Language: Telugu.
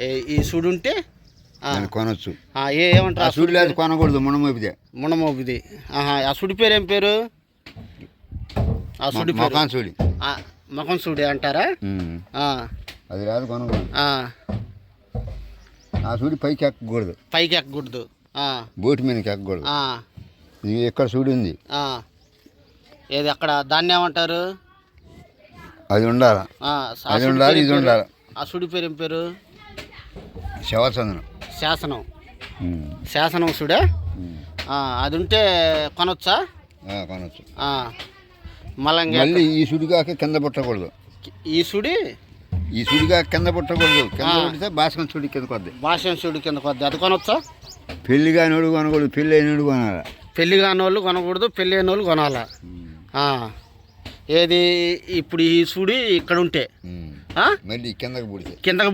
ఏ- ఈ సుడి ఉంటే ఆ, దాన్ని కొనొచ్చు. ఏ ఏమంటారు సూడి లేదు కొనకూడదు మునమోపిది. ఆహా ఆ సుడి పేరు ఏం పేరు? ఆ సుడి మొఖాన్ సూడి. ఆ, మొఖం సుడి అంటారా? అది రాదు కొనకూడదు. ఆ, సూడి పైకి ఎక్కకూడదు. పైకి ఎక్కకూడదు. బోటి మీదకి ఎక్కకూడదు. ఇది ఎక్కడ సూడి ఉంది. ఏది అక్కడ దాన్ని ఏమంటారు? అది ఉండాలి? అది ఉండాలి, ఇది? ఉండాలి. ఆ సుడి పేరు ఏం పేరు? శవచందనం శాసనం. శాసనం. ఆ, అది ఉంటే కొనొచ్చా. కొనొచ్చు మళ్ళా ఈ సుడిగాక కింద పుట్టకూడదు. ఈ సుడి? ఈ సుడిగా కింద పుట్టకూడదు. కింద. పుట్టితే భాస్కం సుడి కింద కొద్ది. భాషం సుడి కింద కొద్ది. అది కొనొచ్చా? పెళ్ళి కానివాడు కొనకూడదు పెళ్ళి అయినోడు కొనాలి? పెళ్ళి కాని వాళ్ళు కొనకూడదు పెళ్ళి అయిన వాళ్ళు కొనాలా ఏది ఇప్పుడు ఈ సుడి ఇక్కడ ఉంటే? మళ్ళీ కిందకి పుడితే. కిందకి